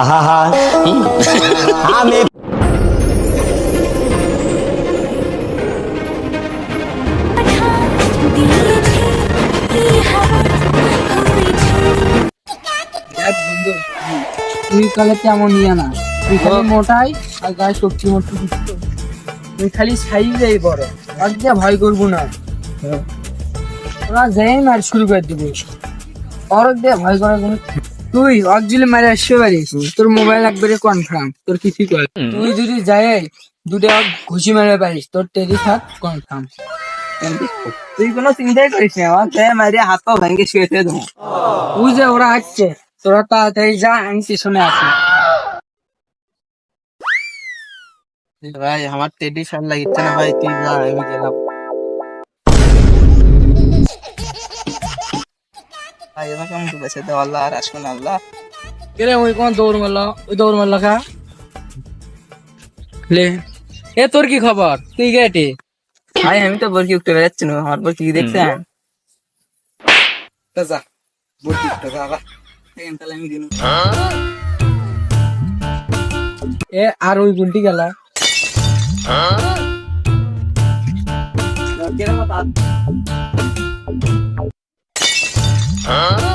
আহা আমি তুই কালে তেমন ইয়ে না? তুই খালি মোটাই আর গায়ে শক্তি মতো তুই খালি সাইজেই বড়। আর দিয়ে ভয় করব না। ওরা যেই মার শুরু করে দিবি। ওর দিয়ে ভয় করার কোনো তুই অকজিলে মারে আসতে পারিস তোর মোবাইল একবারে কনফার্ম তোর কিছু কর তুই যদি যাই দুটো ঘুষি মারে পারিস তোর টেরি থাক কনফার্ম তুই কোনো চিন্তাই করিস না আমার গায়ে মারিয়ে হাত পা ভেঙে শুয়ে দেবো। তুই যে ওরা আসছে তোরা তাড়াতাড়ি যা আমি পিছনে আছি। ভাই আমার টেডি সার লাগিচ্ছে না ভাই তুই যা আমি গেলাম। কেমন তো বেঁচে দেওয়া আল্লাহ আর আসুন আল্লাহ। কেরে ওই কোন দৌড় মারলো? ওই দৌড় মারলো কা লে এ তোর কি খবর? তুই গেটে ভাই আমি তো বরকি উঠতে বেড়াচ্ছি না আমার বরকি কি দেখছেন তো যা বরকি উঠতে যা আমি দিন। এ আর ওই গুলটি গেলা। হাই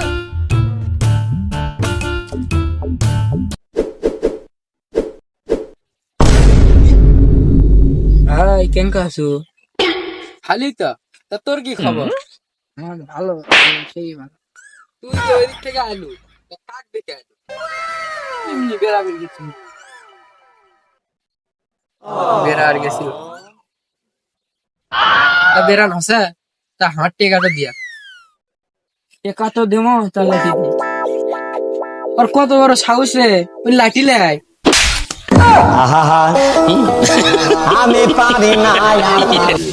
কেন কাছু খালি তো তা তোর কি খবর? আমার ভালো সেই ভালো। তুই যে ওই দিক থেকে আলু তা কাক দেখে আলু এমনি বেড়াবেড়ি কিছু? বেড়ার গেছিল। তা বেড়ান হসে তা হাট টেকাটা দিয়া। টেকা তো দেবো তাহলে ঠিক আর কত বড় সাহস রে ওই লাঠি লাই। আহা। আমি পারি না।